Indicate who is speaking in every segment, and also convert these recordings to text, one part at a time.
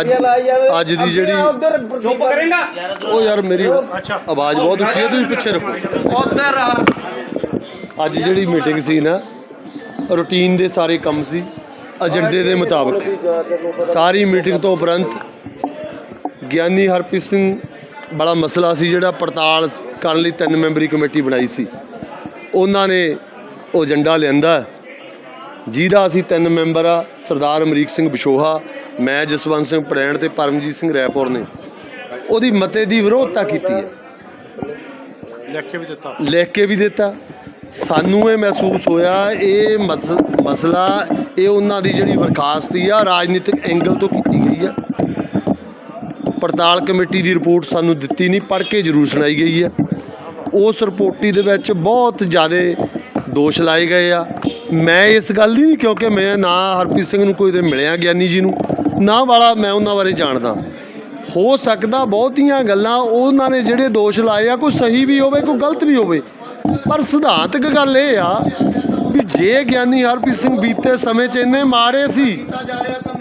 Speaker 1: ਅੱਜ ਅੱਜ ਦੀ ਜਿਹੜੀ
Speaker 2: ਚੁੱਪ ਕਰੇਗਾ?
Speaker 1: ਉਹ ਯਾਰ ਮੇਰੀ ਆਵਾਜ਼ ਬਹੁਤ ਉੱਚੀ ਹੈ ਤੁਸੀਂ ਪਿੱਛੇ ਰੱਖੋ।
Speaker 3: ਉਧਰ
Speaker 1: ਅੱਜ ਜਿਹੜੀ ਮੀਟਿੰਗ ਸੀ ਨਾ ਰੂਟੀਨ ਦੇ ਸਾਰੇ ਕੰਮ ਸੀ। ਏਜੰਡੇ ਦੇ ਮੁਤਾਬਕ। ਸਾਰੀ ਮੀਟਿੰਗ ਤੋਂ ਉਪਰੰਤ ਗਿਆਨੀ ਹਰਪ੍ਰੀਤ ਸਿੰਘ ਬੜਾ ਮਸਲਾ ਸੀ ਜਿਹੜਾ ਪੜਤਾਲ ਕਰਨ ਲਈ ਤਿੰਨ ਮੈਂਬਰੀ ਕਮੇਟੀ ਬਣਾਈ ਸੀ। ਉਹਨਾਂ ਨੇ ਉਹ ਏਜੰਡਾ ਲਿਆਂਦਾ। ਜਿਹਦਾ ਅਸੀਂ ਤਿੰਨ ਮੈਂਬਰ ਆ ਸਰਦਾਰ ਅਮਰੀਕ ਸਿੰਘ ਬਿਸ਼ੋਹਾ ਮੈਂ ਜਸਵੰਤ ਸਿੰਘ ਪੜੈਣ ਤੇ ਪਰਮਜੀਤ ਸਿੰਘ ਰੈਪੁਰ ਨੇ। ਉਹਦੀ ਮਤੇ ਦੀ ਵਿਰੋਧਤਾ ਕੀਤੀ ਹੈ।
Speaker 4: ਲਿਖ ਕੇ ਵੀ ਦਿੱਤਾ।
Speaker 1: ਲਿਖ ਕੇ ਵੀ ਦਿੱਤਾ। ਸਾਨੂੰ ਇਹ ਮਹਿਸੂਸ ਹੋਇਆ ਇਹ ਮਸ- ਮਸਲਾ ਇਹ ਉਹਨਾਂ ਦੀ ਜਿਹੜੀ ਬਰਖਾਸਤੀ ਆ ਰਾਜਨੀਤਿਕ ਐਂਗਲ ਤੋਂ ਕੀਤੀ ਗਈ ਆ। ਪੜਤਾਲ ਕਮੇਟੀ ਦੀ ਰਿਪੋਰਟ ਸਾਨੂੰ ਦਿੱਤੀ ਨਹੀਂ ਪੜ੍ਹ ਕੇ ਜ਼ਰੂਰ ਸੁਣਾਈ ਗਈ ਆ। ਉਸ ਰਿਪੋਰਟੀ ਦੇ ਵਿੱਚ ਬਹੁਤ ਜ਼ਿਆਦਾ ਦੋਸ਼ ਲਾਏ ਗਏ ਆ। ਮੈਂ ਇਸ ਗੱਲ ਦੀ ਨਹੀਂ, ਕਿਉਂਕਿ ਮੈਂ ਨਾ ਹਰਪ੍ਰੀਤ ਸਿੰਘ ਨੂੰ ਕੋਈ ਤੇ ਮਿਲਿਆ, ਗਿਆਨੀ ਜੀ ਨੂੰ, ਨਾ ਵਾਲਾ ਮੈਂ ਉਹਨਾਂ ਬਾਰੇ ਜਾਣਦਾ। ਹੋ ਸਕਦਾ ਬਹੁਤੀਆਂ ਗੱਲਾਂ ਉਹਨਾਂ ਨੇ ਜਿਹੜੇ ਦੋਸ਼ ਲਾਏ ਆ, ਕੋਈ ਸਹੀ ਵੀ ਹੋਵੇ, ਕੋਈ ਗਲਤ ਵੀ ਹੋਵੇ। ਪਰ ਸਿਧਾਂਤਕ ਗੱਲ ਇਹ ਆ ਵੀ ਜੇ ਗਿਆਨੀ ਹਰਪ੍ਰੀਤ ਸਿੰਘ ਬੀਤੇ ਸਮੇਂ 'ਚ ਇੰਨੇ ਮਾਰੇ ਸੀ,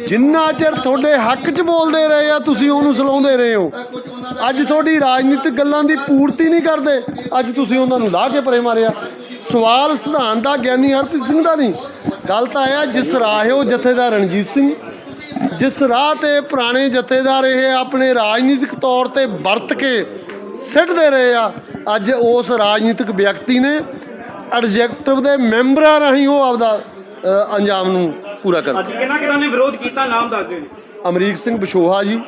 Speaker 1: ਜਿੰਨਾ ਚਿਰ ਤੁਹਾਡੇ ਹੱਕ 'ਚ ਬੋਲਦੇ ਰਹੇ ਆ, ਤੁਸੀਂ ਉਹਨੂੰ ਸਲਾਉਂਦੇ ਰਹੇ ਹੋ। ਅੱਜ ਤੁਹਾਡੀ ਰਾਜਨੀਤਿਕ ਗੱਲਾਂ ਦੀ ਪੂਰਤੀ ਨਹੀਂ ਕਰਦੇ, ਅੱਜ ਤੁਸੀਂ ਉਹਨਾਂ ਨੂੰ ਲਾਹ ਕੇ ਪਰੇ ਮਾਰਿਆ। ਸਵਾਲ ਸਿਧਾਂਤ ਦਾ ਗਿਆਨੀ ਹਰਪ੍ਰੀਤ ਸਿੰਘ ਦਾ ਨਹੀਂ। ਗੱਲ ਤਾਂ ਇਹ ਆ ਜਿਸ ਰਾਹਿਓ ਜਥੇਦਾਰ ਰਣਜੀਤ ਸਿੰਘ। ਜਿਸ ਰਾਹ ਤੇ ਪੁਰਾਣੇ ਜਥੇਦਾਰ ਇਹ ਆਪਣੇ ਰਾਜਨੀਤਿਕ ਤੌਰ ਤੇ ਵਰਤ ਕੇ ਸਿੱਟਦੇ ਰਹੇ ਆ ਅੱਜ ਉਸ ਰਾਜਨੀਤਿਕ ਵਿਅਕਤੀ ਨੇ ਐਡਜੈਕਟਿਵ ਦੇ ਮੈਂਬਰਾਂ ਰਾਹੀਂ ਉਹ ਆਪਦਾ ਅੰਜਾਮ ਨੂੰ ਪੂਰਾ ਕਰ
Speaker 2: ਅੱਜ ਕਿਹਨਾਂ ਕਿਹਨਾਂ ਨੇ ਵਿਰੋਧ ਕੀਤਾ ਨਾਮ ਦੱਸ ਦਿਓ ਜੀ।
Speaker 1: ਅਮਰੀਕ ਸਿੰਘ ਬਿਸ਼ੋਹਾ ਜੀ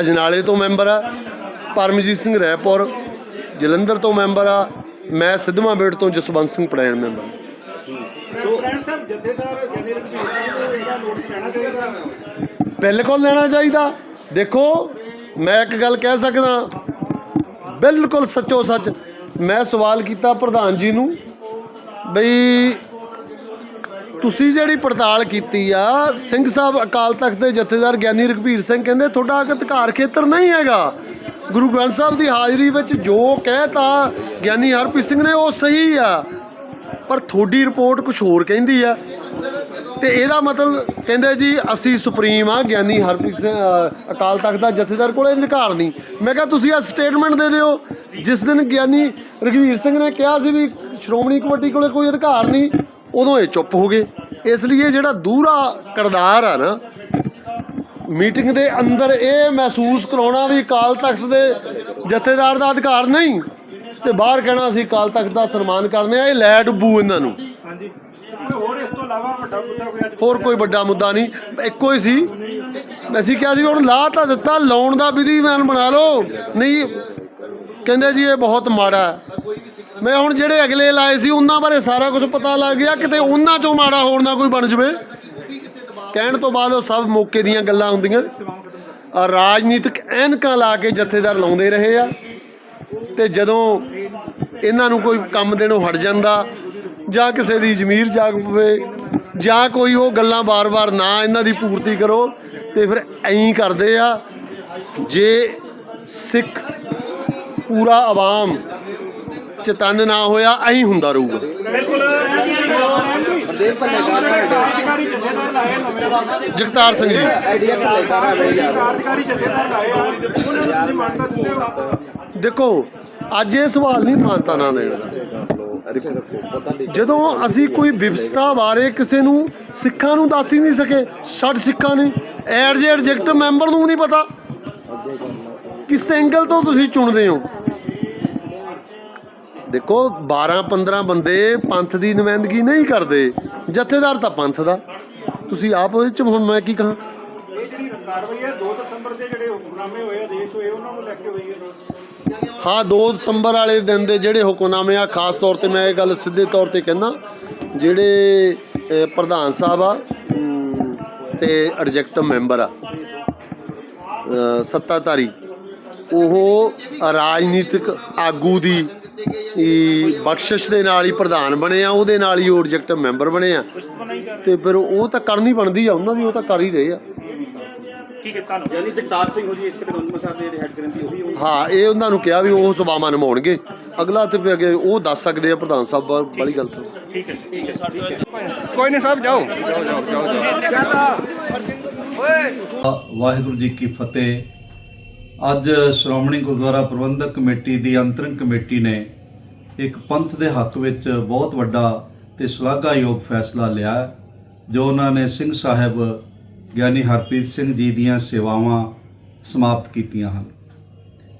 Speaker 1: ਅਜਨਾਲੇ ਤੋਂ ਮੈਂਬਰ ਆ ਪਰਮਜੀਤ ਸਿੰਘ ਰੈਪੁਰ ਜਲੰਧਰ ਤੋਂ ਮੈਂਬਰ ਆ ਮੈਂ ਸਿੱਧਵਾਂ ਬੇੜ ਤੋਂ ਜਸਵੰਤ ਸਿੰਘ ਪੜੈਣ ਮੈਂਬਰ।
Speaker 2: ਸਾਹਿਬ ਜਥੇਦਾਰ ਇਹਦਾ ਨੋਟਿਸ ਲੈਣਾ ਚਾਹੀਦਾ।
Speaker 1: ਬਿਲਕੁਲ ਲੈਣਾ ਚਾਹੀਦਾ? ਦੇਖੋ ਮੈਂ ਇੱਕ ਗੱਲ ਕਹਿ ਸਕਦਾ। ਬਿਲਕੁਲ ਸੱਚੋ ਸੱਚ ਮੈਂ ਸਵਾਲ ਕੀਤਾ ਪ੍ਰਧਾਨ ਜੀ ਨੂੰ ਬਈ ਤੁਸੀਂ ਜਿਹੜੀ ਪੜਤਾਲ ਕੀਤੀ ਆ ਸਿੰਘ ਸਾਹਿਬ ਅਕਾਲ ਤਖਤ ਦੇ ਜਥੇਦਾਰ ਗਿਆਨੀ ਰਘਬੀਰ ਸਿੰਘ ਕਹਿੰਦੇ ਤੁਹਾਡਾ ਅਧਿਕਾਰ ਖੇਤਰ ਨਹੀਂ ਹੈਗਾ। ਗੁਰੂ ਗ੍ਰੰਥ ਸਾਹਿਬ ਦੀ ਹਾਜ਼ਰੀ ਵਿੱਚ ਜੋ ਕਹਿਤਾ ਗਿਆਨੀ ਹਰਪ੍ਰੀਤ ਸਿੰਘ ਨੇ ਉਹ ਸਹੀ ਆ। ਪਰ ਤੁਹਾਡੀ ਰਿਪੋਰਟ ਕੁਝ ਹੋਰ ਕਹਿੰਦੀ ਆ। ਤੇ ਇਹਦਾ ਮਤਲਬ ਕਹਿੰਦੇ ਜੀ, ਅਸੀਂ ਸੁਪਰੀਮ ਆ, ਗਿਆਨੀ ਹਰਪ੍ਰੀਤ ਸਿੰਘ ਅਕਾਲ ਤਖਤ ਦਾ ਜਥੇਦਾਰ ਕੋਲ ਅਧਿਕਾਰ ਨਹੀਂ। ਮੈਂ ਕਿਹਾ ਤੁਸੀਂ ਆ ਸਟੇਟਮੈਂਟ ਦੇ ਦਿਓ। ਜਿਸ ਦਿਨ ਗਿਆਨੀ ਰਘਵੀਰ ਸਿੰਘ ਨੇ ਕਿਹਾ ਸੀ ਵੀ ਸ਼੍ਰੋਮਣੀ ਕਮੇਟੀ ਕੋਲੇ ਕੋਈ ਅਧਿਕਾਰ ਨਹੀਂ, ਉਦੋਂ ਇਹ ਚੁੱਪ ਹੋ ਗਏ। ਇਸ ਲਈ ਇਹ ਜਿਹੜਾ ਦੂਰਾ ਕਰਦਾਰ ਆ ਨਾ ਮੀਟਿੰਗ ਦੇ ਅੰਦਰ ਇਹ ਮਹਿਸੂਸ ਕਰਾਉਣਾ ਵੀ ਅਕਾਲ ਤਖਤ ਦੇ ਜਥੇਦਾਰ ਦਾ ਅਧਿਕਾਰ ਨਹੀਂ ਤੇ ਬਾਹਰ ਕਹਿਣਾ ਅਸੀਂ ਅਕਾਲ ਤਖਤ ਦਾ ਸਨਮਾਨ ਕਰਦੇ ਆ ਇਹ ਲੈ ਡੁੱਬੂ ਇਹਨਾਂ ਨੂੰ।
Speaker 2: ਹਾਂਜੀ ਹੋਰ ਇਸ ਤੋਂ ਇਲਾਵਾ ਵੱਡਾ ਮੁੱਦਾ ਕੋਈ ਅੱਜ
Speaker 1: ਹੋਰ ਕੋਈ ਵੱਡਾ ਮੁੱਦਾ ਨਹੀਂ ਇੱਕੋ ਹੀ ਸੀ। ਅਸੀਂ ਕਿਹਾ ਸੀ ਵੀ ਹੁਣ ਲਾ ਤਾਂ ਦਿੱਤਾ ਲਾਉਣ ਦਾ ਵਿਧੀਮਾਨ ਬਣਾ ਲਓ। ਨਹੀਂ ਕਹਿੰਦੇ ਜੀ ਇਹ ਬਹੁਤ ਮਾੜਾ ਹੈ। ਮੈਂ ਹੁਣ ਜਿਹੜੇ ਅਗਲੇ ਲਾਏ ਸੀ ਉਹਨਾਂ ਬਾਰੇ ਸਾਰਾ ਕੁਝ ਪਤਾ ਲੱਗ ਗਿਆ ਕਿਤੇ ਉਹਨਾਂ ਚੋਂ ਮਾੜਾ ਹੋਰ ਨਾ ਕੋਈ ਬਣ ਜਵੇ। ਕਹਿਣ ਤੋਂ ਬਾਅਦ ਉਹ ਸਭ ਮੌਕੇ ਦੀਆਂ ਗੱਲਾਂ ਹੁੰਦੀਆਂ। ਆ ਰਾਜਨੀਤਿਕ ਐਨਕਾਂ ਲਾ ਕੇ ਜਥੇਦਾਰ ਲਾਉਂਦੇ ਰਹੇ ਆ ਤੇ ਜਦੋਂ ਇਹਨਾਂ ਨੂੰ ਕੋਈ ਕੰਮ ਦੇਣੋਂ ਹਟ ਜਾਂਦਾ, ਜਾਂ ਕਿਸੇ ਦੀ ਜ਼ਮੀਰ ਜਾਗ ਪਵੇ, ਜਾਂ ਕੋਈ ਉਹ ਗੱਲਾਂ ਬਾਰ-ਬਾਰ ਨਾ ਇਹਨਾਂ ਦੀ ਪੂਰਤੀ ਕਰੋ, ਤੇ ਫਿਰ ਐਂ ਕਰਦੇ ਆ, ਜੇ ਸਿੱਖ ਪੂਰਾ ਆਵਾਮ ਚਤਨ ਨਾ ਹੋਇਆ, ਐਂ ਹੁੰਦਾ ਰਹੂਗਾ।
Speaker 2: ਕਾਰਜਕਾਰੀ ਜਥੇਦਾਰ ਲਾਏ ਨਵੇਂ
Speaker 1: ਜਗਤਾਰ ਸਿੰਘ ਜੀ।
Speaker 3: ਆਈਡੀਆ ਭਲੇ ਸਾਰਾ ਵੇ ਯਾਰ
Speaker 2: ਕਾਰਜਕਾਰੀ ਜਥੇਦਾਰ ਲਾਏ ਆ ਉਹਨਾਂ ਨੂੰ ਤੁਸੀਂ ਮੰਨਤਾ ਦਿੰਦੇ ਹੋ
Speaker 1: ਦੇਖੋ ਅੱਜ ਇਹ ਸਵਾਲ ਨਹੀਂ ਮਾਨਤਾ ਨਾ ਦੇਣ ਦਾ। ਜਦੋਂ ਅਸੀਂ ਕੋਈ ਵਿਵਸਥਾ ਬਾਰੇ ਕਿਸੇ ਨੂੰ ਸਿੱਖਾਂ ਨੂੰ ਦੱਸ ਹੀ ਨਹੀਂ ਸਕੇ ਛੱਡ ਸਿੱਖਾਂ ਨੇ ਐਡ ਜੇ ਐਡਜੈਕਟ ਮੈਂਬਰ ਨੂੰ ਨਹੀਂ ਪਤਾ। ਕਿਸ ਐਂਗਲ ਤੋਂ ਤੁਸੀਂ ਚੁਣਦੇ ਹੋ? ਦੇਖੋ 12 15 ਬੰਦੇ ਪੰਥ ਦੀ ਨੁਮਾਇੰਦਗੀ ਨਹੀਂ ਕਰਦੇ। ਜਥੇਦਾਰ ਤਾਂ ਪੰਥ ਦਾ। ਤੁਸੀਂ ਆਪ ਉਹਦੇ ਚ ਹੁਣ ਮੈਂ ਕੀ ਕਹਾਂ?
Speaker 2: ਇਹ ਜਿਹੜੀ ਕਾਰਵਾਈ ਹੈ 2 ਦਸੰਬਰ ਦੇ ਜਿਹੜੇ ਹੁਕਮਨਾਮੇ ਹੋਏ ਆਦੇਸ਼ ਹੋਏ ਉਹਨਾਂ ਨੂੰ ਲੈ ਕੇ ਹੋਈ ਹੈ
Speaker 1: ਹਾਂ 2 ਦਸੰਬਰ ਵਾਲੇ ਦਿਨ ਦੇ ਜਿਹੜੇ ਹੁਕਮਨਾਮੇ ਆ ਖਾਸ ਤੌਰ ਤੇ ਮੈਂ ਇਹ ਗੱਲ ਸਿੱਧੇ ਤੌਰ ਤੇ ਕਹਿੰਦਾ ਜਿਹੜੇ ਪ੍ਰਧਾਨ ਸਾਹਿਬ ਆ ਤੇ ਐਡਜੈਕਟਿਵ ਮੈਂਬਰ ਆ ਸੱਤਾਧਾਰੀ ਉਹ ਰਾਜਨੀਤਿਕ ਆਗੂ ਦੀ ਹੀ ਬਖਸ਼ਿਸ਼ ਦੇ ਨਾਲ ਹੀ ਪ੍ਰਧਾਨ ਬਣੇ ਆ ਉਹਦੇ ਨਾਲ ਹੀ ਉਹ ਮੈਂਬਰ ਬਣੇ ਆ। ਤੇ ਫਿਰ ਉਹ ਤਾਂ ਕਰਨੀ ਬਣਦੀ ਆ ਉਹਨਾਂ ਦੀ ਉਹ ਤਾਂ ਕਰ ਹੀ ਰਹੇ ਆ।
Speaker 2: ਯਾਨੀ ਜਗਤਾਰ ਸਿੰਘ ਹੋ ਜੀ ਇਸ ਸਾਹਿਬ ਦੇ ਉਹ
Speaker 1: ਇਹ ਉਹਨਾਂ ਨੂੰ ਕਿਹਾ ਵੀ ਉਹ ਸਭਾਵਾਂ ਨਿਭਾਉਣਗੇ। ਅਗਲਾ ਤੇ ਫਿਰ ਅੱਗੇ ਉਹ ਦੱਸ ਸਕਦੇ ਆ ਪ੍ਰਧਾਨ ਸਾਹਿਬ ਵਾਲੀ ਗੱਲ ਤੋਂ।
Speaker 4: ਕੋਈ ਨਹੀਂ ਸਾਹਿਬ ਜਾਓ। ਜਾਓ ਜਾਓ ਜਾਓ
Speaker 3: ਵਾਹਿਗੁਰੂ ਜੀ ਕੀ ਫਤਿਹ। ਅੱਜ ਸ਼੍ਰੋਮਣੀ ਗੁਰਦੁਆਰਾ ਪ੍ਰਬੰਧਕ ਕਮੇਟੀ ਦੀ ਅੰਤਰਿਮ ਕਮੇਟੀ ਨੇ ਇੱਕ ਪੰਥ ਦੇ ਹੱਕ ਵਿੱਚ ਬਹੁਤ ਵੱਡਾ ਤੇ ਸ਼ਲਾਘਾਯੋਗ ਫੈਸਲਾ ਲਿਆ ਜੋ ਉਹਨਾਂ ਨੇ ਸਿੰਘ ਸਾਹਿਬ ਗਿਆਨੀ ਹਰਪ੍ਰੀਤ ਸਿੰਘ ਜੀ ਦੀਆਂ ਸੇਵਾਵਾਂ ਸਮਾਪਤ ਕੀਤੀਆਂ ਹਨ।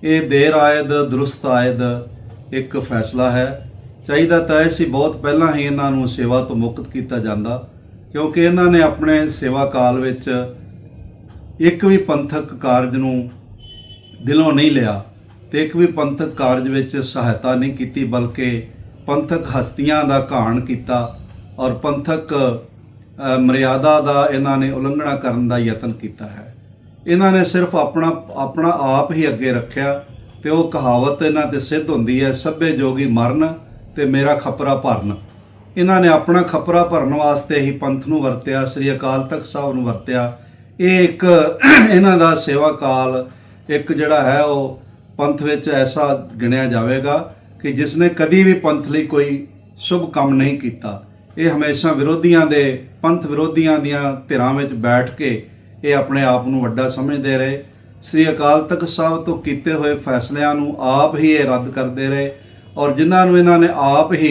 Speaker 3: ਇਹ ਦੇਰ ਆਇਦ, ਦਰੁਸਤ ਆਇਦ ਇੱਕ ਫੈਸਲਾ ਹੈ। ਚਾਹੀਦਾ ਤਾਂ ਇਹ ਸੀ ਬਹੁਤ ਪਹਿਲਾਂ ਹੀ ਇਹਨਾਂ ਨੂੰ ਸੇਵਾ ਤੋਂ ਮੁਕਤ ਕੀਤਾ ਜਾਂਦਾ, ਕਿਉਂਕਿ ਇਹਨਾਂ ਨੇ ਆਪਣੇ ਸੇਵਾ ਕਾਲ ਵਿੱਚ ਇੱਕ ਵੀ ਪੰਥਕ ਕਾਰਜ ਨੂੰ ਦਿਲੋਂ ਨਹੀਂ ਲਿਆ। ਤੇ ਇੱਕ ਵੀ ਪੰਥਕ ਕਾਰਜ ਵਿੱਚ ਸਹਾਇਤਾ ਨਹੀਂ ਕੀਤੀ, ਬਲਕਿ ਪੰਥਕ ਹਸਤੀਆਂ ਦਾ ਘਾਣ ਕੀਤਾ ਔਰ ਪੰਥਕ ਮਰਿਆਦਾ ਦਾ ਇਹਨਾਂ ਨੇ ਉਲੰਘਣਾ ਕਰਨ ਦਾ ਯਤਨ ਕੀਤਾ ਹੈ। ਇਹਨਾਂ ਨੇ ਸਿਰਫ ਆਪਣਾ ਆਪਣਾ ਆਪ ਹੀ ਅੱਗੇ ਰੱਖਿਆ ਤੇ ਉਹ ਕਹਾਵਤ ਇਹਨਾਂ ਤੇ ਸਿੱਧ ਹੁੰਦੀ ਹੈ, ਸਭੇ ਜੋਗੀ ਮਰਨ ਤੇ ਮੇਰਾ ਖਪਰਾ ਭਰਨ। ਇਹਨਾਂ ਨੇ ਆਪਣਾ ਖਪਰਾ ਭਰਨ ਵਾਸਤੇ ਹੀ ਪੰਥ ਨੂੰ ਵਰਤਿਆ, ਸ੍ਰੀ ਅਕਾਲ ਤਖਤ ਸਾਹਿਬ ਨੂੰ ਵਰਤਿਆ। ਇਹ ਇੱਕ, ਇਹਨਾਂ ਦਾ ਸੇਵਾ ਕਾਲ ਇੱਕ ਜਿਹੜਾ ਹੈ, ਉਹ ਪੰਥ ਵਿੱਚ ਐਸਾ ਗਿਣਿਆ ਜਾਵੇਗਾ ਕਿ ਜਿਸ ਨੇ ਕਦੀ ਵੀ ਪੰਥ ਲਈ ਕੋਈ ਸ਼ੁਭ ਕੰਮ ਨਹੀਂ ਕੀਤਾ। ਇਹ ਹਮੇਸ਼ਾ ਵਿਰੋਧੀਆਂ ਦੇ, ਪੰਥ ਵਿਰੋਧੀਆਂ ਦੀਆਂ ਧਿਰਾਂ ਵਿੱਚ ਬੈਠ ਕੇ ਇਹ ਆਪਣੇ ਆਪ ਨੂੰ ਵੱਡਾ ਸਮਝਦੇ ਰਹੇ। ਸ੍ਰੀ ਅਕਾਲ ਤਖਤ ਸਾਹਿਬ ਤੋਂ ਕੀਤੇ ਹੋਏ ਫੈਸਲਿਆਂ ਨੂੰ ਆਪ ਹੀ ਇਹ ਰੱਦ ਕਰਦੇ ਰਹੇ ਔਰ ਜਿਨ੍ਹਾਂ ਨੂੰ ਇਹਨਾਂ ਨੇ ਆਪ ਹੀ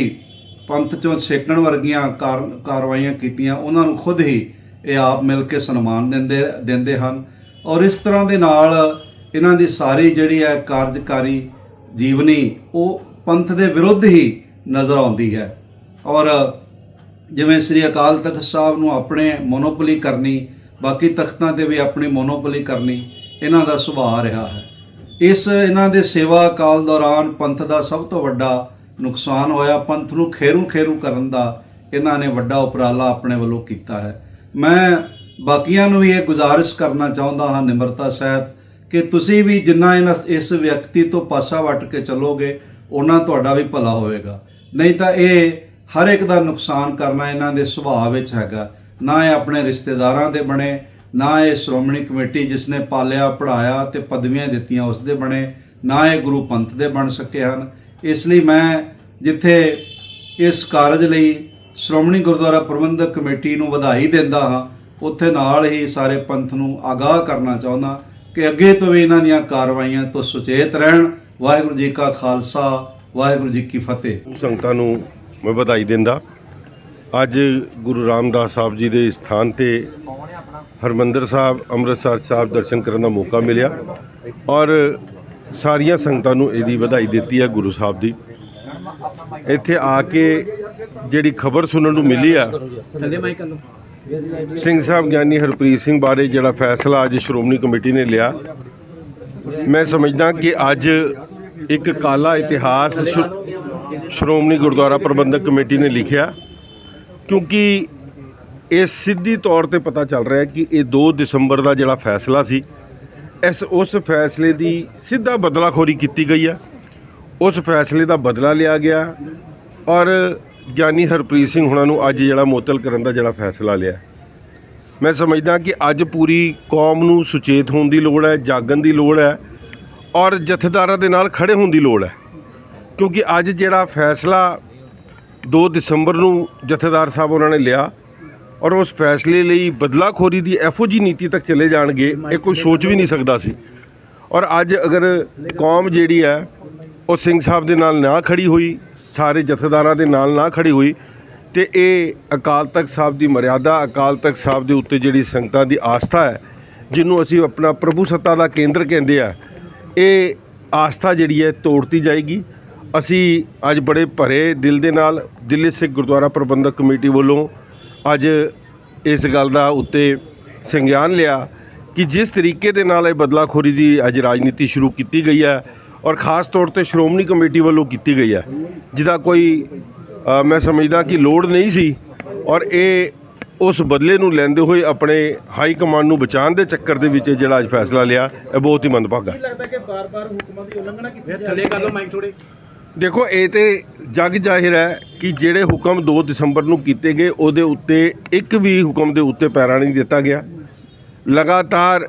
Speaker 3: ਪੰਥ ਚੋਂ ਛੇਕਣ ਵਰਗੀਆਂ ਕਾਰਵਾਈਆਂ ਕੀਤੀਆਂ, ਉਹਨਾਂ ਨੂੰ ਖੁਦ ਹੀ ਇਹ ਆਪ ਮਿਲ ਕੇ ਸਨਮਾਨ ਦਿੰਦੇ ਦਿੰਦੇ ਹਨ। ਔਰ ਇਸ ਤਰ੍ਹਾਂ ਦੇ ਨਾਲ ਇਹਨਾਂ ਦੀ ਸਾਰੀ ਜਿਹੜੀ ਹੈ ਕਾਰਜਕਾਰੀ ਜੀਵਨੀ ਉਹ ਪੰਥ ਦੇ ਵਿਰੁੱਧ ਹੀ ਨਜ਼ਰ ਆਉਂਦੀ ਹੈ। ਔਰ ਜਿਵੇਂ ਸ੍ਰੀ ਅਕਾਲ ਤਖਤ ਸਾਹਿਬ ਨੂੰ ਆਪਣੇ ਮੋਨੋਪੋਲੀ ਕਰਨੀ, ਬਾਕੀ ਤਖਤਾਂ ਤੇ ਵੀ ਆਪਣੀ ਮੋਨੋਪੋਲੀ ਕਰਨੀ, ਇਹਨਾਂ ਦਾ ਸੁਭਾਅ ਰਿਹਾ ਹੈ। ਇਸ ਇਹਨਾਂ ਦੇ ਸੇਵਾ ਕਾਲ ਦੌਰਾਨ ਪੰਥ ਦਾ ਸਭ ਤੋਂ ਵੱਡਾ ਨੁਕਸਾਨ ਹੋਇਆ, ਪੰਥ ਨੂੰ ਖੇਰੂ ਖੇਰੂ ਕਰਨ ਦਾ ਇਹਨਾਂ ਨੇ ਵੱਡਾ ਉਪਰਾਲਾ ਆਪਣੇ ਵੱਲੋਂ ਕੀਤਾ ਹੈ। ਮੈਂ ਬਾਕੀਆਂ ਨੂੰ ਵੀ ਇਹ ਗੁਜ਼ਾਰਿਸ਼ ਕਰਨਾ ਚਾਹੁੰਦਾ ਹਾਂ, ਨਿਮਰਤਾ ਸਹਿਤ ਕਿ ਤੁਸੀਂ ਵੀ ਜਿੰਨਾ ਇਹਨਾਂ ਇਸ ਵਿਅਕਤੀ ਤੋਂ ਪਾਸਾ ਵੱਟ ਕੇ ਚੱਲੋਗੇ ਉਹਨਾਂ ਤੁਹਾਡਾ ਵੀ ਭਲਾ ਹੋਵੇਗਾ। ਨਹੀਂ ਤਾਂ ਇਹ ਹਰ ਇੱਕ ਦਾ ਨੁਕਸਾਨ ਕਰਨਾ ਇਹਨਾਂ ਦੇ ਸੁਭਾਅ ਵਿੱਚ ਹੈਗਾ। ਨਾ ਇਹ ਆਪਣੇ ਰਿਸ਼ਤੇਦਾਰਾਂ ਦੇ ਬਣੇ, ਨਾ ਇਹ ਸ਼੍ਰੋਮਣੀ ਕਮੇਟੀ ਜਿਸ ਨੇ ਪਾਲਿਆ ਪੜਾਇਆ ਤੇ ਪਦਵੀਆਂ ਦਿੱਤੀਆਂ ਉਸ ਦੇ ਬਣੇ, ਨਾ ਇਹ ਗੁਰੂ ਪੰਥ ਦੇ ਬਣ ਸਕੇ ਹਨ। ਇਸ ਲਈ ਮੈਂ ਜਿੱਥੇ ਇਸ ਕਾਰਜ ਲਈ ਸ਼੍ਰੋਮਣੀ ਗੁਰਦੁਆਰਾ ਪ੍ਰਬੰਧਕ ਕਮੇਟੀ ਨੂੰ ਵਧਾਈ ਦਿੰਦਾ ਹਾਂ, ਉੱਥੇ ਨਾਲ ਹੀ ਸਾਰੇ ਪੰਥ ਨੂੰ ਆਗਾਹ ਕਰਨਾ ਚਾਹੁੰਦਾ। ਕਿ ਅੱਗੇ ਤੋਂ ਵੀ ਇਹਨਾਂ ਦੀਆਂ ਕਾਰਵਾਈਆਂ ਤੋਂ ਸੁਚੇਤ ਰਹਿਣ। ਵਾਹਿਗੁਰੂ ਜੀ ਕਾ ਖਾਲਸਾ ਵਾਹਿਗੁਰੂ ਜੀ ਕੀ ਫਤਿਹ।
Speaker 5: ਸੰਗਤਾਂ ਨੂੰ ਮੈਂ ਵਧਾਈ ਦਿੰਦਾ। ਅੱਜ ਗੁਰੂ ਰਾਮਦਾਸ ਸਾਹਿਬ ਜੀ ਦੇ ਸਥਾਨ ਤੇ ਹਰਮੰਦਰ ਸਾਹਿਬ ਅੰਮ੍ਰਿਤਸਰ ਸਾਹਿਬ ਦਰਸ਼ਨ ਕਰਨ ਦਾ ਮੌਕਾ ਮਿਲਿਆ। ਔਰ ਸਾਰੀਆਂ ਸੰਗਤਾਂ ਨੂੰ ਇਹਦੀ ਵਧਾਈ ਦਿੱਤੀ ਹੈ ਗੁਰੂ ਸਾਹਿਬ ਦੀ। ਇੱਥੇ ਆ ਕੇ ਜਿਹੜੀ ਖਬਰ ਸੁਣਨ ਨੂੰ ਮਿਲੀ ਆ ਸਿੰਘ ਸਾਹਿਬ ਗਿਆਨੀ ਹਰਪ੍ਰੀਤ ਸਿੰਘ ਬਾਰੇ ਜਿਹੜਾ ਫੈਸਲਾ ਅੱਜ ਸ਼੍ਰੋਮਣੀ ਕਮੇਟੀ ਨੇ ਲਿਆ, ਮੈਂ ਸਮਝਦਾ ਕਿ ਅੱਜ ਇੱਕ ਕਾਲਾ ਇਤਿਹਾਸ ਸ਼੍ਰੋਮਣੀ ਗੁਰਦੁਆਰਾ ਪ੍ਰਬੰਧਕ ਕਮੇਟੀ ਨੇ ਲਿਖਿਆ, ਕਿਉਂਕਿ ਇਹ ਸਿੱਧੀ ਤੌਰ ਤੇ ਪਤਾ ਚੱਲ ਰਿਹਾ ਕਿ ਇਹ 2 ਦਸੰਬਰ ਦਾ ਜਿਹੜਾ ਫੈਸਲਾ ਸੀ, ਇਸ, ਉਸ ਫੈਸਲੇ ਦੀ ਸਿੱਧਾ ਬਦਲਾਖੋਰੀ ਕੀਤੀ ਗਈ ਹੈ ਉਸ ਫੈਸਲੇ ਦਾ ਬਦਲਾ ਲਿਆ ਗਿਆ ਔਰ ਗਿਆਨੀ ਹਰਪ੍ਰੀਤ ਸਿੰਘ ਹੁਣਾਂ ਨੂੰ ਅੱਜ ਜਿਹੜਾ ਮੁਅੱਤਲ ਕਰਨ ਦਾ ਜਿਹੜਾ ਫੈਸਲਾ ਲਿਆ। ਮੈਂ ਸਮਝਦਾ ਕਿ ਅੱਜ ਪੂਰੀ ਕੌਮ ਨੂੰ ਸੁਚੇਤ ਹੋਣ ਦੀ ਲੋੜ ਹੈ, ਜਾਗਣ ਦੀ ਲੋੜ ਹੈ ਔਰ ਜਥੇਦਾਰਾਂ ਦੇ ਨਾਲ ਖੜੇ ਹੋਣ ਦੀ ਲੋੜ ਹੈ। ਕਿਉਂਕਿ ਅੱਜ ਜਿਹੜਾ ਫੈਸਲਾ 2 ਦਸੰਬਰ ਨੂੰ ਜਥੇਦਾਰ ਸਾਹਿਬ ਉਹਨਾਂ ਨੇ ਲਿਆ ਔਰ ਉਸ ਫੈਸਲੇ ਲਈ ਬਦਲਾਖੋਰੀ ਦੀ ਇਹੋ ਜੀ ਨੀਤੀ ਤੱਕ ਚਲੇ ਜਾਣਗੇ, ਇਹ ਕੋਈ ਸੋਚ ਵੀ ਨਹੀਂ ਸਕਦਾ ਸੀ। ਔਰ ਅੱਜ ਅਗਰ ਕੌਮ ਜਿਹੜੀ ਹੈ, ਉਹ ਸਿੰਘ ਸਾਹਿਬ ਦੇ ਨਾਲ ਨਾ ਖੜੀ ਹੋਈ ਸਾਰੇ ਜਥੇਦਾਰਾਂ ਦੇ ਨਾਲ ਨਾ ਖੜੀ ਹੋਈ ਤੇ ਇਹ ਅਕਾਲ ਤਖਤ ਸਾਹਿਬ ਦੀ ਮਰਿਆਦਾ, ਅਕਾਲ ਤਖਤ ਸਾਹਿਬ ਦੇ ਉੱਤੇ ਜਿਹੜੀ ਸੰਗਤਾਂ ਦੀ ਆਸਥਾ ਹੈ, ਜਿਹਨੂੰ ਅਸੀਂ ਆਪਣਾ ਪ੍ਰਭੂ ਸੱਤਾ ਦਾ ਕੇਂਦਰ ਕਹਿੰਦੇ ਆ, ਇਹ ਆਸਥਾ ਜਿਹੜੀ ਹੈ ਤੋੜਤੀ ਜਾਏਗੀ। ਅਸੀਂ ਅੱਜ ਬੜੇ ਭਰੇ ਦਿਲ ਦੇ ਨਾਲ ਦਿੱਲੀ ਸਿੱਖ ਗੁਰਦੁਆਰਾ ਪ੍ਰਬੰਧਕ ਕਮੇਟੀ ਵੱਲੋਂ ਅੱਜ ਇਸ ਗੱਲ ਦਾ ਉੱਤੇ ਸੰਗਿਆਨ ਲਿਆ ਕਿ ਜਿਸ ਤਰੀਕੇ ਦੇ ਨਾਲ ਇਹ ਬਦਲਾਖੋਰੀ ਦੀ ਅੱਜ ਰਾਜਨੀਤੀ ਸ਼ੁਰੂ ਕੀਤੀ ਗਈ ਹੈ ਔਰ ਖਾਸ ਤੌਰ ਤੇ ਸ਼੍ਰੋਮਣੀ ਕਮੇਟੀ ਵੱਲੋਂ ਕੀਤੀ ਗਈ ਹੈ ਜਿਹਦਾ ਕੋਈ ਮੈਂ ਸਮਝਦਾ ਕਿ ਲੋੜ ਨਹੀਂ ਸੀ ਔਰ ਇਹ ਉਸ ਬਦਲੇ ਨੂੰ ਲੈਂਦੇ ਹੋਏ ਆਪਣੇ ਹਾਈ ਕਮਾਂਡ ਨੂੰ ਬਚਾਉਣ ਦੇ ਚੱਕਰ ਦੇ ਵਿੱਚ ਇਹ ਜਿਹੜਾ ਅੱਜ ਫੈਸਲਾ ਲਿਆ ਇਹ ਬਹੁਤ ਹੀ ਮੰਦਭਾਗਾ। ਹੈ
Speaker 2: ਲੱਗਦਾ ਕਿ ਬਾਰ-ਬਾਰ ਹੁਕਮਾਂ ਦੀ ਉਲੰਘਣਾ ਕੀਤੀ ਥੱਲੇ ਕਰ ਲਓ ਮਾਈਕ ਥੋੜੇ
Speaker 5: ਦੇਖੋ ਇਹ ਤੇ ਜਗ ਜ਼ਾਹਿਰ ਹੈ ਕਿ ਜਿਹੜੇ ਹੁਕਮ 2 ਦਸੰਬਰ ਨੂੰ ਕੀਤੇ ਗਏ ਉਹਦੇ ਉੱਤੇ ਇੱਕ ਵੀ ਹੁਕਮ ਦੇ ਉੱਤੇ ਪੈਰਾ ਨਹੀਂ ਦਿੱਤਾ ਗਿਆ। ਲਗਾਤਾਰ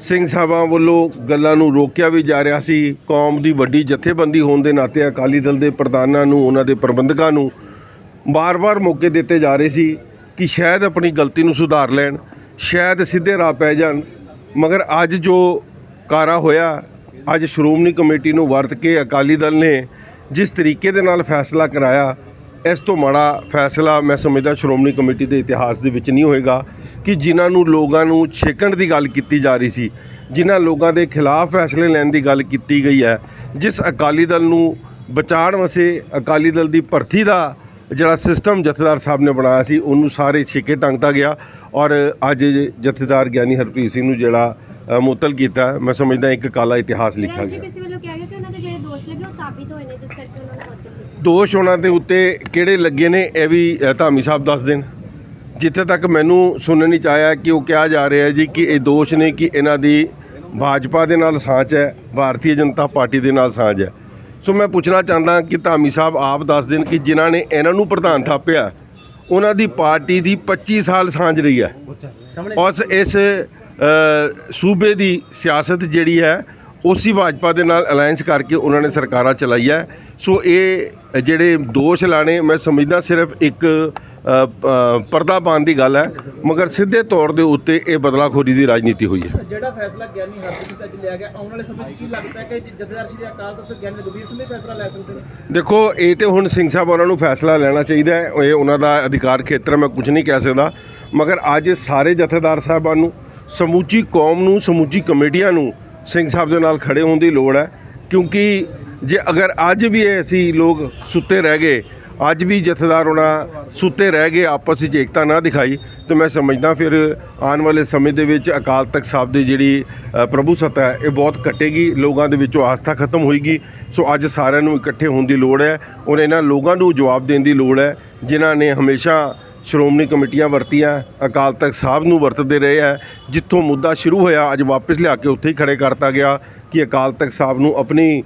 Speaker 5: ਸਿੰਘ ਸਾਹਿਬਾਂ ਵੱਲੋਂ ਗੱਲਾਂ ਨੂੰ ਰੋਕਿਆ ਵੀ ਜਾ ਰਿਹਾ ਸੀ। ਕੌਮ ਦੀ ਵੱਡੀ ਜਥੇਬੰਦੀ ਹੋਣ ਦੇ ਨਾਤੇ ਅਕਾਲੀ ਦਲ ਦੇ ਪ੍ਰਧਾਨਾਂ ਨੂੰ, ਉਹਨਾਂ ਦੇ ਪ੍ਰਬੰਧਕਾਂ ਨੂੰ ਬਾਰ-ਬਾਰ ਮੌਕੇ ਦਿੱਤੇ ਜਾ ਰਹੇ ਸੀ ਕਿ ਸ਼ਾਇਦ ਆਪਣੀ ਗਲਤੀ ਨੂੰ ਸੁਧਾਰ ਲੈਣ, ਸ਼ਾਇਦ ਸਿੱਧੇ ਰਾਹ ਪੈ ਜਾਣ। ਮਗਰ ਅੱਜ ਜੋ ਕਾਰਾ ਹੋਇਆ, ਅੱਜ ਸ਼੍ਰੋਮਣੀ ਕਮੇਟੀ ਨੂੰ ਵਰਤ ਕੇ ਅਕਾਲੀ ਦਲ ਨੇ ਜਿਸ ਤਰੀਕੇ ਦੇ ਨਾਲ ਫੈਸਲਾ ਕਰਾਇਆ ਇਸ ਤੋਂ ਮਾੜਾ ਫੈਸਲਾ ਮੈਂ ਸਮਝਦਾ ਸ਼੍ਰੋਮਣੀ ਕਮੇਟੀ ਦੇ ਇਤਿਹਾਸ ਦੇ ਵਿੱਚ ਨਹੀਂ ਹੋਏਗਾ ਕਿ ਜਿਨ੍ਹਾਂ ਨੂੰ ਲੋਕਾਂ ਨੂੰ ਛੇਕਣ ਦੀ ਗੱਲ ਕੀਤੀ ਜਾ ਰਹੀ ਸੀ ਜਿਨ੍ਹਾਂ ਲੋਕਾਂ ਦੇ ਖਿਲਾਫ ਫੈਸਲੇ ਲੈਣ ਦੀ ਗੱਲ ਕੀਤੀ ਗਈ ਹੈ ਜਿਸ ਅਕਾਲੀ ਦਲ ਨੂੰ ਬਚਾਉਣ ਵਾਸਤੇ ਅਕਾਲੀ ਦਲ ਦੀ ਭਰਤੀ ਦਾ ਜਿਹੜਾ ਸਿਸਟਮ ਜਥੇਦਾਰ ਸਾਹਿਬ ਨੇ ਬਣਾਇਆ ਸੀ ਉਹਨੂੰ ਸਾਰੇ ਛੇਕੇ ਟੰਗਤਾ ਗਿਆ ਔਰ ਅੱਜ ਜਥੇਦਾਰ ਗਿਆਨੀ ਹਰਪ੍ਰੀਤ ਸਿੰਘ ਨੂੰ ਜਿਹੜਾ ਅ, ਮੁਅੱਤਲ ਕੀਤਾ ਮੈਂ ਸਮਝਦਾ ਇੱਕ ਕਾਲਾ ਇਤਿਹਾਸ ਲਿਖਿਆ ਗਿਆ
Speaker 6: ਕਿਸੇ ਵੱਲੋਂ ਕਿਹਾ ਗਿਆ ਕਿ ਉਹਨਾਂ ਦੇ ਜਿਹੜੇ ਦੋਸ਼ ਲੱਗੇ ਉਹ ਸਾਬਿਤ ਹੋਏ ਨੇ ਜਿਸ ਕਰਕੇ ਉਹਨਾਂ ਨੂੰ ਮੁਅੱਤਲ ਕੀਤਾ
Speaker 5: ਦੋਸ਼ ਉਹਨਾਂ ਦੇ ਉੱਤੇ ਕਿਹੜੇ ਲੱਗੇ ਨੇ ਇਹ ਵੀ ਧਾਮੀ ਸਾਹਿਬ ਦੱਸ ਦੇਣ। ਜਿੱਥੇ ਤੱਕ ਮੈਨੂੰ ਸੁਣਨ ਵਿੱਚ ਆਇਆ ਕਿ ਉਹ ਕਿਹਾ ਜਾ ਰਿਹਾ ਜੀ ਕਿ ਇਹ ਦੋਸ਼ ਨੇ ਕਿ ਇਹਨਾਂ ਦੀ ਭਾਜਪਾ ਦੇ ਨਾਲ ਸਾਂਝ ਹੈ ਭਾਰਤੀ ਜਨਤਾ ਪਾਰਟੀ ਦੇ ਨਾਲ ਸਾਂਝ ਹੈ। ਸੋ ਮੈਂ ਪੁੱਛਣਾ ਚਾਹੁੰਦਾ ਕਿ ਧਾਮੀ ਸਾਹਿਬ ਆਪ ਦੱਸ ਦੇਣ ਕਿ ਜਿਨ੍ਹਾਂ ਨੇ ਇਹਨਾਂ ਨੂੰ ਪ੍ਰਧਾਨ ਥਾਪਿਆ ਉਹਨਾਂ ਦੀ ਪਾਰਟੀ ਦੀ 25 ਸਾਲ ਸਾਂਝ ਰਹੀ ਹੈ। ਉਸ ਇਸ ਸੂਬੇ ਦੀ ਸਿਆਸਤ ਜਿਹੜੀ ਹੈ ਉਸੇ ਭਾਜਪਾ ਦੇ ਨਾਲ ਅਲਾਈਅੰਸ ਕਰਕੇ ਉਹਨਾਂ ਨੇ ਸਰਕਾਰਾਂ ਚਲਾਈ ਹੈ ਸੋ ਇਹ ਜਿਹੜੇ ਦੋਸ਼ ਲਾਣੇ ਮੈਂ ਸਮਝਦਾ ਸਿਰਫ ਇੱਕ ਪਰਦਾ ਪਾਉਣ ਦੀ ਗੱਲ ਹੈ ਮਗਰ ਸਿੱਧੇ ਤੌਰ ਦੇ ਉੱਤੇ ਇਹ ਬਦਲਾਖੋਰੀ ਦੀ ਰਾਜਨੀਤੀ ਹੋਈ ਹੈ।
Speaker 2: ਜਿਹੜਾ ਫੈਸਲਾ ਗਿਆਨੀ ਹਰਪ੍ਰੀਤ ਅੱਜ ਲਿਆ ਗਿਆ ਆਉਣ ਵਾਲੇ ਸਮੇਂ 'ਚ ਕੀ ਲੱਗਦਾ ਹੈ ਕਿ ਜਥੇਦਾਰ ਸ਼੍ਰੀ ਅਕਾਲ ਤਖਤ ਗਿਆਨੀ ਰਘਬੀਰ ਸਿੰਘ ਫੈਸਲਾ ਲੈ ਸਕਦੇ ਨੇ?
Speaker 5: ਦੇਖੋ ਇਹ ਤੇ ਹੁਣ ਸਿੰਘ ਸਾਹਿਬ ਉਹਨਾਂ ਨੂੰ ਫੈਸਲਾ ਲੈਣਾ ਚਾਹੀਦਾ ਹੈ ਇਹ ਉਹਨਾਂ ਦਾ ਅਧਿਕਾਰ ਖੇਤਰ ਮੈਂ ਕੁਝ ਨਹੀਂ ਕਹਿ ਸਕਦਾ। ਮਗਰ ਅੱਜ ਸਾਰੇ ਜਥੇਦਾਰ ਸਾਹਿਬਾਨ ਨੂੰ ਸਮੁੱਚੀ ਕੌਮ ਨੂੰ ਸਮੁੱਚੀ ਕਮੇਟੀਆਂ ਨੂੰ ਸਿੰਘ ਸਾਹਿਬ ਦੇ ਨਾਲ ਖੜੇ ਹੋਣ ਦੀ ਲੋੜ ਹੈ, ਕਿਉਂਕਿ ਜੇ ਅਗਰ ਅੱਜ ਵੀ ਅਸੀਂ ਲੋਕ ਸੁੱਤੇ ਰਹਿ ਗਏ, ਅੱਜ ਵੀ ਜਥੇਦਾਰ ਉਹਨਾਂ ਸੁੱਤੇ ਰਹਿ ਗਏ, ਆਪਸ ਵਿੱਚ ਏਕਤਾ ਨਾ ਦਿਖਾਈ, ਤੇ ਮੈਂ ਸਮਝਦਾ ਫਿਰ ਆਉਣ ਵਾਲੇ ਸਮੇਂ ਦੇ ਵਿੱਚ ਅਕਾਲ ਤਖਤ ਸਾਹਿਬ ਦੀ ਜਿਹੜੀ ਪ੍ਰਭੂ ਸੱਤਾ ਹੈ, ਇਹ ਬਹੁਤ ਘਟੇਗੀ, ਲੋਕਾਂ ਦੇ ਵਿੱਚੋਂ ਆਸਥਾ ਖਤਮ ਹੋਏਗੀ। ਸੋ ਅੱਜ ਸਾਰਿਆਂ ਨੂੰ ਇਕੱਠੇ ਹੋਣ ਦੀ ਲੋੜ ਹੈ, ਔਰ ਇਹਨਾਂ ਲੋਕਾਂ ਨੂੰ ਜਵਾਬ ਦੇਣ ਦੀ ਲੋੜ ਹੈ, ਜਿਨ੍ਹਾਂ ਨੇ ਹਮੇਸ਼ਾ ਸ਼੍ਰੋਮਣੀ ਕਮੇਟੀਆਂ ਵਰਤੀਆਂ, ਅਕਾਲ ਤਖਤ ਸਾਹਿਬ ਨੂੰ ਵਰਤਦੇ ਰਹੇ ਹੈ ਜਿੱਥੋਂ ਮੁੱਦਾ ਸ਼ੁਰੂ ਹੋਇਆ, ਅੱਜ ਵਾਪਸ ਲਿਆ ਕੇ ਉੱਥੇ ਹੀ ਖੜ੍ਹੇ ਕਰਤਾ ਗਿਆ ਕਿ ਅਕਾਲ ਤਖਤ ਸਾਹਿਬ ਨੂੰ ਆਪਣੀ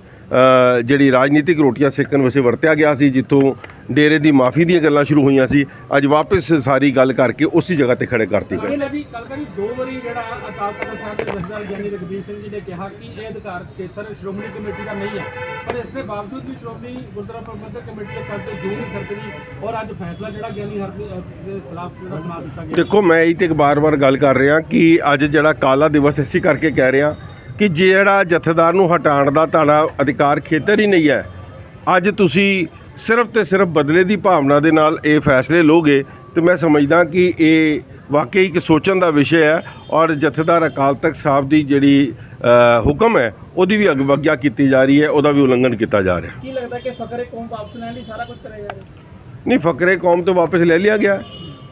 Speaker 5: ਜਿਹੜੀ ਰਾਜਨੀਤਿਕ ਰੋਟੀਆਂ ਸੇਕਣ ਵਾਸਤੇ ਵਰਤਿਆ ਗਿਆ ਸੀ ਜਿੱਥੋਂ ਡੇਰੇ ਦੀ ਮਾਫੀ ਦੀਆਂ ਗੱਲਾਂ ਸ਼ੁਰੂ ਹੋਈਆਂ ਸੀ ਅੱਜ ਵਾਪਸ ਸਾਰੀ ਗੱਲ ਕਰਕੇ ਉਸੇ ਜਗ੍ਹਾ ਤੇ ਖੜੇ ਕਰਤੀ ਗਏ।
Speaker 2: ਇਹ ਜੀ ਕੱਲ ਕਰੀ ਦੋ ਵਾਰੀ ਜਿਹੜਾ ਅਕਾਲ ਤਖਤ ਸਾਹਿਬ ਦੇ ਜਥੇਦਾਰ ਗਿਆਨੀ ਰਘਬੀਰ ਸਿੰਘ ਜੀ ਨੇ ਕਿਹਾ ਕਿ ਇਹ ਅਧਿਕਾਰ ਖੇਤਰ ਸ਼੍ਰੋਮਣੀ ਕਮੇਟੀ ਦਾ ਨਹੀਂ ਹੈ ਪਰ ਇਸ ਦੇ ਬਾਵਜੂਦ ਵੀ ਸ਼੍ਰੋਮਣੀ ਗੁਰਦੁਆਰਾ ਪ੍ਰਬੰਧਕ ਕਮੇਟੀ ਦੇ ਪਦ ਤੇ ਜੋ ਨਹੀਂ ਸਰਕਦੀ ਔਰ ਅੱਜ ਫੈਸਲਾ ਜਿਹੜਾ ਗਿਆਨੀ ਹਰਪ੍ਰੀਤ ਦੇ ਖਿਲਾਫ ਜਿਹੜਾ ਸੁਣਾ ਦਿੱਤਾ ਗਿਆ।
Speaker 5: ਦੇਖੋ ਮੈਂ ਇਹ ਤੇ ਇੱਕ ਬਾਰ-ਬਾਰ ਗੱਲ ਕਰ ਰਿਹਾ ਕਿ ਅੱਜ ਜਿਹੜਾ ਕਾਲਾ ਦਿਵਸ ਇਸੇ ਕਰਕੇ ਕਹਿ ਰਿਹਾ ਕਿ ਜਿਹੜਾ ਜਥੇਦਾਰ ਨੂੰ ਹਟਾਉਣ ਦਾ ਤੁਹਾਡਾ ਅਧਿਕਾਰ ਖੇਤਰ ਹੀ ਨਹੀਂ ਹੈ। ਅੱਜ ਤੁਸੀਂ ਸਿਰਫ ਤੇ ਸਿਰਫ ਬਦਲੇ ਦੀ ਭਾਵਨਾ ਦੇ ਨਾਲ ਇਹ ਫੈਸਲੇ ਲੋਗੇ ਤੇ ਮੈਂ ਸਮਝਦਾ ਕਿ ਇਹ ਵਾਕਈ ਇੱਕ ਸੋਚਣ ਦਾ ਵਿਸ਼ਾ ਹੈ ਔਰ ਜਥੇਦਾਰ ਅਕਾਲ ਤਖਤ ਸਾਹਿਬ ਦੀ ਜਿਹੜੀ ਹੁਕਮ ਹੈ ਉਹਦੀ ਵੀ ਅਗਵੱਗਿਆ ਕੀਤੀ ਜਾ ਰਹੀ ਹੈ ਉਹਦਾ ਵੀ ਉਲੰਘਣ ਕੀਤਾ ਜਾ ਰਿਹਾ।
Speaker 2: ਕੀ ਲੱਗਦਾ ਕਿ ਫਕਰੇ ਕੌਮ ਵਾਪਸ ਲੈਣ ਲਈ ਸਾਰਾ ਕੁਝ ਕਰਿਆ ਜਾ ਰਿਹਾ?
Speaker 5: ਨਹੀਂ ਫਕਰੇ ਕੌਮ ਤੋਂ ਵਾਪਸ ਲੈ ਲਿਆ ਗਿਆ।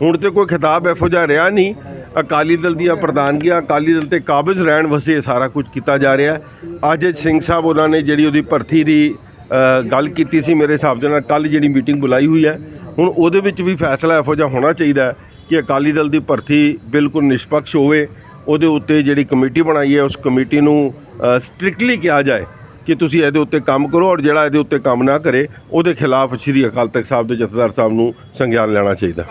Speaker 5: ਹੁਣ ਤੇ ਕੋਈ ਖਿਤਾਬ ਇਹੋ ਜਿਹਾ ਰਿਹਾ ਨਹੀਂ। ਅਕਾਲੀ ਦਲ ਦੀਆਂ ਪ੍ਰਧਾਨਗੀਆਂ, ਅਕਾਲੀ ਦਲ ਤੇ ਕਾਬਜ਼ ਰਹਿਣ ਵਾਸਤੇ ਇਹ ਸਾਰਾ ਕੁਝ ਕੀਤਾ ਜਾ ਰਿਹਾ ਅੱਜ ਸਿੰਘ ਸਾਹਿਬ ਉਹਨਾਂ ਨੇ ਜਿਹੜੀ ਉਹਦੀ ਭਰਤੀ ਦੀ ਗੱਲ ਕੀਤੀ ਸੀ ਮੇਰੇ ਹਿਸਾਬ ਦੇ ਨਾਲ ਕੱਲ ਜਿਹੜੀ ਮੀਟਿੰਗ ਬੁਲਾਈ ਹੋਈ ਹੈ। ਹੁਣ ਉਹਦੇ ਵਿੱਚ ਵੀ ਫੈਸਲਾ ਇਹੋ ਜਿਹਾ ਹੋਣਾ ਚਾਹੀਦਾ ਕਿ ਅਕਾਲੀ ਦਲ ਦੀ ਭਰਤੀ ਬਿਲਕੁਲ ਨਿਸ਼ਪਕਸ਼ ਹੋਵੇ। ਉਹਦੇ ਉੱਤੇ ਜਿਹੜੀ ਕਮੇਟੀ ਬਣਾਈ ਹੈ, ਉਸ ਕਮੇਟੀ ਨੂੰ ਸਟ੍ਰਿਕਟਲੀ ਕਿਹਾ ਜਾਏ ਕਿ ਤੁਸੀਂ ਇਹਦੇ ਉੱਤੇ ਕੰਮ ਕਰੋ ਔਰ ਜਿਹੜਾ ਇਹਦੇ ਉੱਤੇ ਕੰਮ ਨਾ ਕਰੇ, ਉਹਦੇ ਖਿਲਾਫ ਸ੍ਰੀ ਅਕਾਲ ਤਖਤ ਸਾਹਿਬ ਦੇ ਜਥੇਦਾਰ ਸਾਹਿਬ ਨੂੰ ਸੰਗਿਆਨ ਲੈਣਾ ਚਾਹੀਦਾ।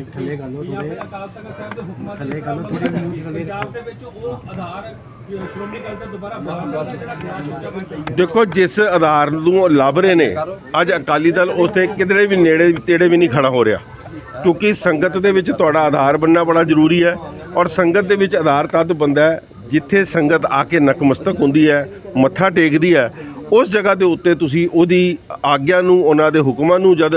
Speaker 2: ਮਾਈਕ ਥੱਲੇ ਗੱਲ ਹੋ ਥੋੜੇ ਅਕਾਲ ਤਖਤ ਸਾਹਿਬ ਦੇ ਹੁਕਮਾਂ ਥੱਲੇ ਗੱਲ ਥੋੜੀ ਪੰਜਾਬ ਦੇ ਵਿੱਚ ਉਹ ਆਧਾਰ ਸ਼੍ਰੋਮਣੀ ਅਕਾਲੀ ਦਲ ਦੁਬਾਰਾ ਬਣਾ ਜਿਹੜਾ ਗਿਆ ਚੁੱਕਿਆ ਬੰਦਾ
Speaker 5: ਦੇਖੋ, ਜਿਸ ਆਧਾਰ ਨੂੰ ਲੱਭ ਰਹੇ ਨੇ, ਅੱਜ ਅਕਾਲੀ ਦਲ ਉੱਥੇ ਕਿਧਰੇ ਵੀ ਨੇੜੇ, ਤੇੜੇ ਵੀ ਨਹੀਂ ਖੜਾ ਹੋ ਰਿਹਾ। ਕਿਉਂਕਿ ਸੰਗਤ ਦੇ ਵਿੱਚ ਤੁਹਾਡਾ ਆਧਾਰ ਬਣਨਾ ਬੜਾ ਜ਼ਰੂਰੀ ਹੈ ਔਰ ਸੰਗਤ ਦੇ ਵਿੱਚ ਆਧਾਰ ਤਦ ਬੰਦਾ ਜਿੱਥੇ ਸੰਗਤ ਆ ਕੇ ਨਕਮਸਤਕ ਹੁੰਦੀ ਹੈ, ਮੱਥਾ ਟੇਕਦੀ ਹੈ। ਉਸ ਜਗ੍ਹਾ ਦੇ ਉੱਤੇ ਤੁਸੀਂ ਉਹਦੀ ਆਗਿਆ ਨੂੰ, ਉਹਨਾਂ ਦੇ ਹੁਕਮਾਂ ਨੂੰ ਜਦ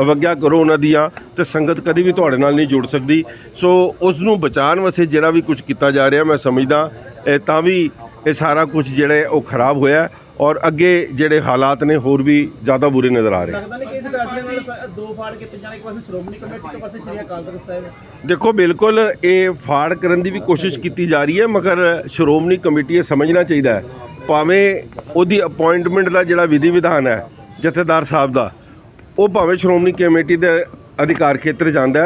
Speaker 5: ਅਵਗਿਆ ਕਰੋ ਉਹਨਾਂ ਦੀਆਂ ਤੇ ਸੰਗਤ ਕਦੀ ਵੀ ਤੁਹਾਡੇ ਨਾਲ ਨਹੀਂ ਜੁੜ ਸਕਦੀ। ਸੋ ਉਸ ਨੂੰ ਬਚਾਉਣ ਵਾਸਤੇ ਜਿਹੜਾ ਵੀ ਕੁਝ ਕੀਤਾ ਜਾ ਰਿਹਾ ਮੈਂ ਸਮਝਦਾ ਇਹ ਤਾਂ ਵੀ ਇਹ ਸਾਰਾ ਕੁਝ ਜਿਹੜਾ ਉਹ ਖਰਾਬ ਹੋਇਆ ਔਰ ਅੱਗੇ ਜਿਹੜੇ ਹਾਲਾਤ ਨੇ ਹੋਰ ਵੀ ਜ਼ਿਆਦਾ ਬੁਰੇ ਨਜ਼ਰ ਆ ਰਹੇ ਦੇਖੋ ਬਿਲਕੁਲ ਇਹ ਫਾੜ ਕਰਨ ਦੀ ਵੀ ਕੋਸ਼ਿਸ਼ ਕੀਤੀ ਜਾ ਰਹੀ ਹੈ ਮਗਰ ਸ਼੍ਰੋਮਣੀ ਕਮੇਟੀ ਇਹ ਸਮਝਣਾ ਚਾਹੀਦਾ ਹੈ। ਭਾਵੇਂ ਉਹਦੀ ਅਪਾਇੰਟਮੈਂਟ ਦਾ ਜਿਹੜਾ ਵਿਧੀ ਵਿਧਾਨ ਹੈ ਜਥੇਦਾਰ ਸਾਹਿਬ ਦਾ ਉਹ ਭਾਵੇਂ ਸ਼੍ਰੋਮਣੀ ਕਮੇਟੀ ਦੇ ਅਧਿਕਾਰ ਖੇਤਰ ਜਾਂਦਾ